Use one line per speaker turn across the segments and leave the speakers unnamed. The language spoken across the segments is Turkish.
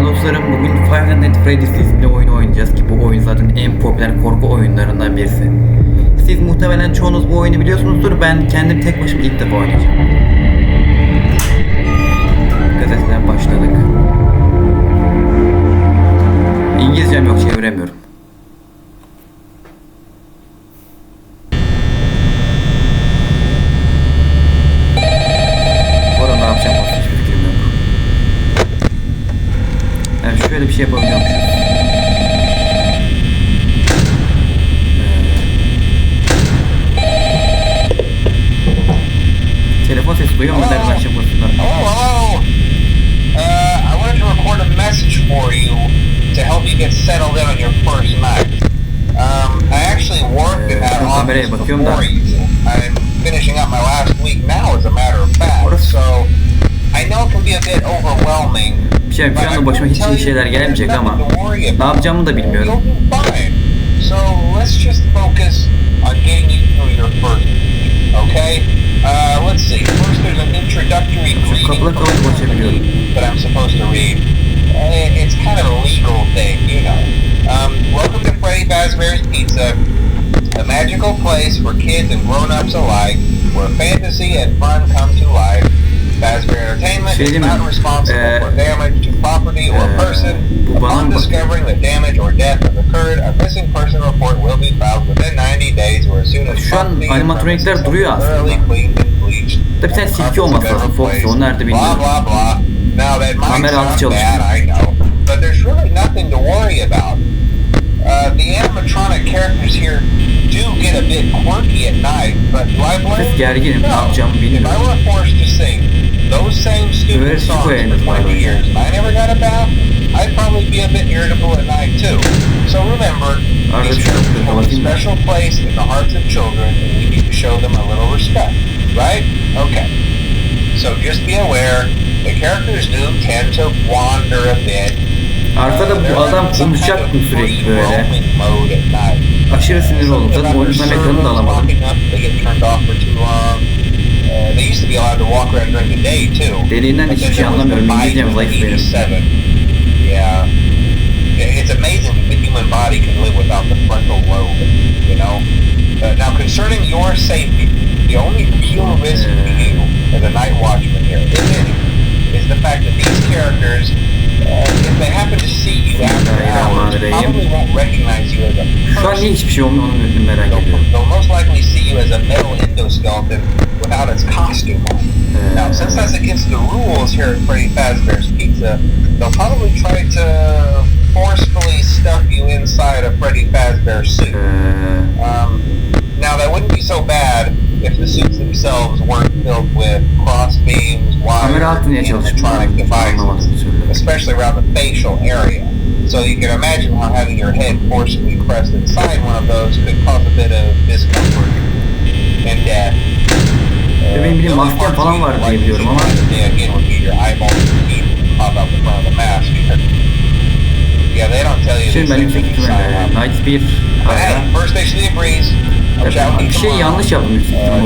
Değerli dostlarım bugün Five Nights at Freddy's isimli oyunu oynayacağız ki bu oyun zaten en popüler korku oyunlarından birisi. Siz muhtemelen çoğunuz bu oyunu biliyorsunuzdur. Ben kendim tek başıma ilk defa oynayacağım. Yani şöyle bir şey yapabiliyormuşuz. Ee, telefon sesi duyuyor mu? Nereden açabiliyorsun?
Hello, hello. Uh, I wanted to record a message for you to help you get settled in on your first night. Um, I actually worked in that office before you. I'm finishing up my last week now, as a matter of fact. So I know it can be a bit overwhelming.
Şey
I
anda başıma hiç iyi şeyler gelmeyecek ama
to worry
ne
about.
yapacağımı da bilmiyorum.
You'll be fine. So let's just focus on getting you through your first okay? Uh, let's see. First, there's an introductory greeting from the company that I'm supposed to read. Uh, It's kind of a legal thing, you know. Um, welcome to Freddy Fazbear's Pizza, a magical place for kids and grown-ups alike, where fantasy and fun come to life.
Şey değil mi? Ee, ee, bu bana mı-
discovering that damage or death has occurred, a missing person report will be filed within 90 days or as soon as
Şu an animatronikler duruyor aslında. Da bir tane silki olması lazım Foxy. O nerede bilmiyorum. Kamera altı çalışmıyor.
but there's really nothing to worry about. Uh, the animatronic characters here do get a bit quirky at night, but do I blame
gerginim, ne
No. If I were forced years and I never got a bath, I'd probably be a bit irritable at night too. So remember, these
bir şey
characters
yapıyorum,
hold a special place in the hearts of children and we need to show them a little respect, right? Okay. So just be aware, the characters do tend to wander a bit.
Arkada
Uh,
bu
they're
adam konuşacak mı sürekli
free
böyle?
roaming mode at night.
Aşırı sinir oldum. Zaten oyunun tam ekranını da alamadım.
Walking up, they get turned off for too long. Uh, they used to be allowed to walk around during the day too.
Deliğinden
But
hiçbir şey
there was the
anlamıyorum. İngilizcem zayıf benim.
Yeah. It's amazing that the human body can live without the frontal lobe, you know? Uh, now, concerning your safety, the only real risk to you as a night watchman here, if any, is the fact that these characters, uh, if they happen to see you after hours, probably won't recognize you as a
Şu an niye
person.
hiçbir şey olmuyor onu bir merak
They'll,
ediyorum.
they'll most likely you as a metal endoskeleton without its costume on. Now, since that's against the rules here at Freddy Fazbear's Pizza, they'll probably try to forcefully stuff you inside a Freddy Fazbear suit. Um, now, that wouldn't be so bad if the suits themselves weren't filled with cross beams, wires,
kamera altı niye çalışmıyor?
animatronic devices,
Anlamadım bir türlü.
especially around the facial area. So you can imagine how having your head forcibly pressed inside one of those could cause a bit of discomfort and
Benim bildiğim
parts
falan var diye biliyorum ama- Şimdi ben yüksek ihtimalle. Night 1
But hey,
arada
first station of the breeze. I'll chat with you
bir şey yanlış yaptım yüksek ihtimalle.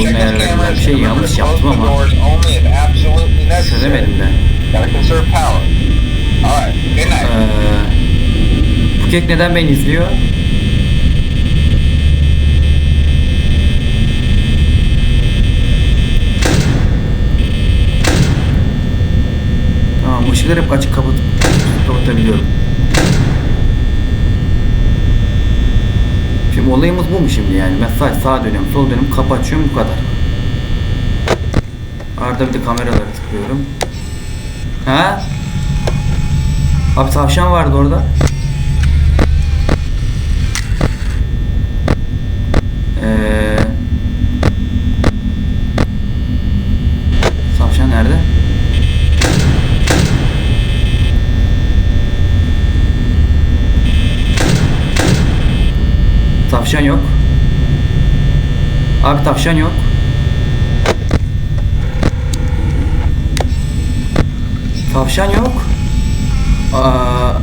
Bir şey yanlış yaptım ama çözemedim de. Ee, bu kek neden beni izliyor? Tamam ışıkları hep açık kapat kapatabiliyorum. Şimdi olayımız bu mu şimdi yani? Sadece sağa dönüyorum, sol dönüyorum, kapı bu kadar. Arada bir de kameraları tıklıyorum. Ha? Abi tavşan vardı orada. Ee, tavşan nerede? Tavşan yok. Abi tavşan yok. Tavşan yok. Aa, aa,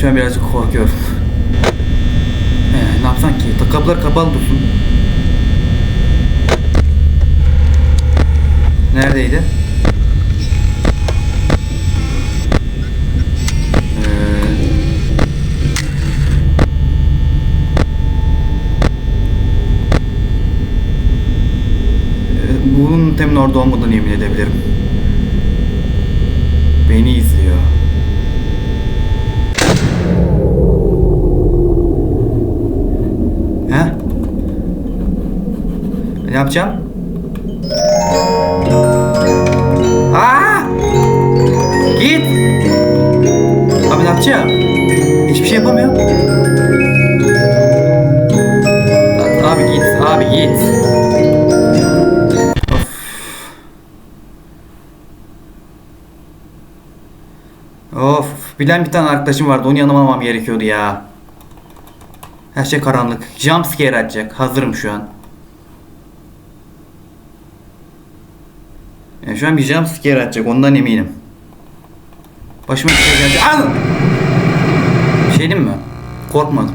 şu an birazcık korkuyorum. Ee, ne yapsan ki? Kapılar kapalı dursun. Neredeydi? Orada olmadığını yemin edebilirim. Beni izliyor. He? Ne yapacağım? Aa! Git! Abi ne yapacağım? Hiçbir şey yapamıyorum. Abi git, abi git. Of, bilen bir tane arkadaşım vardı. Onu yanıma almam gerekiyordu ya. Her şey karanlık. Jumpscare atacak. Hazırım şu an. Yani şu an bir jumpscare atacak. Ondan eminim. Başıma bir şey gelecek. Al! Bir şey mi? Korkmadım.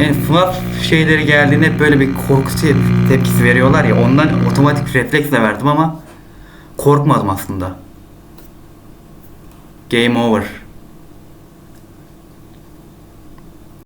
Yani FNAF şeyleri geldiğinde hep böyle bir korku te- tepkisi veriyorlar ya ondan otomatik refleksle verdim ama korkmadım aslında. Game over.